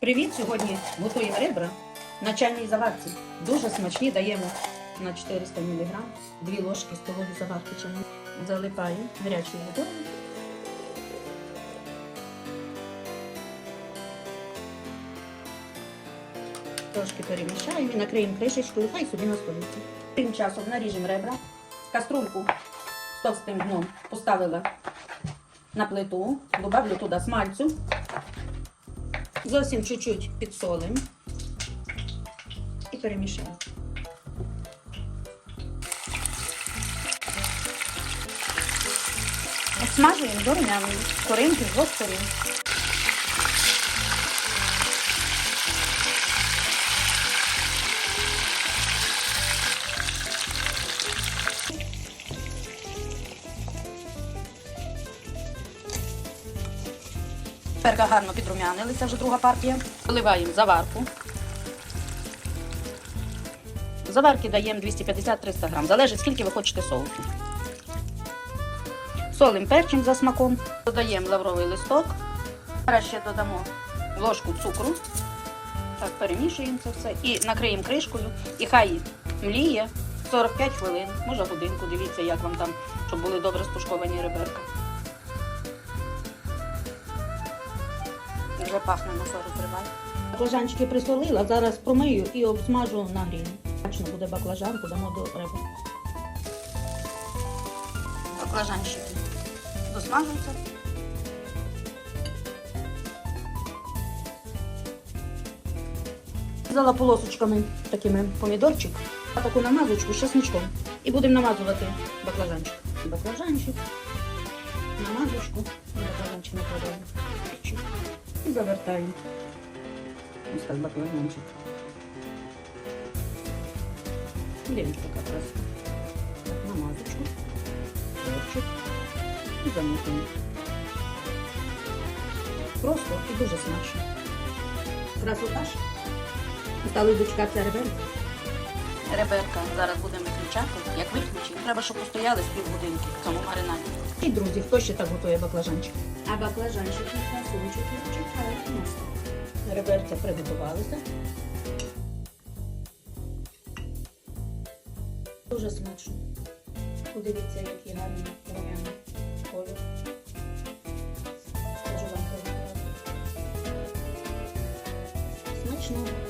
Привіт! Сьогодні готуємо ребра на чайній заварці. Дуже смачні даємо на 400 мг, 2 ложки столові заварки чайної. Залипаю гарячою водою. Трошки перемішаємо і накриємо кришечкою, хай собі настоїться. Тим часом наріжемо ребра. Каструльку з товстим дном поставила на плиту, добавлю туди смальцю. Зовсім чуть-чуть підсолимо і перемішаємо. Смажуємо до румяної, коринки з двох сторін. Тепер гарно підрумянилися, вже друга партія. Виливаємо заварку. Заварки даємо 250-300 грам. Залежить, скільки ви хочете соусу. Солим перчим за смаком. Додаємо лавровий листок. Зараз ще додамо ложку цукру. Так, перемішуємо це все. І накриємо кришкою. І хай мліє 45 хвилин, може годинку. Дивіться, як вам там, щоб були добре спушковані реберка. Вже пахне на розриває. Баклажанчики присолила, зараз промию і обсмажу на грілі. Бачно буде баклажанку, дамо до риби. Баклажанчики досмажуються. Взяла полосочками такими помідорчик, а таку намазочку з чесничком. І будемо намазувати баклажанчик. Баклажанчик, намазочку, і баклажанчик накладаємо. i zawiertają. Już tak bakuje mączyć. Mieliśmy taka teraz na mazyczku. Zobaczyć. I zamykamy. Prosto i дуже смачно. Красота ж. Стали дочка це реберка. Реберка. Зараз будемо виключати. Як виключимо, треба, щоб постояли з півгодинки в цьому маринаді. І друзі, хто ще так готує баклажанчик? А баклажанчик на красунчик чекає нас. Реберця приготувалися. Дуже смачно. Подивіться, який гарний румяний колір. Скажу вам Смачно.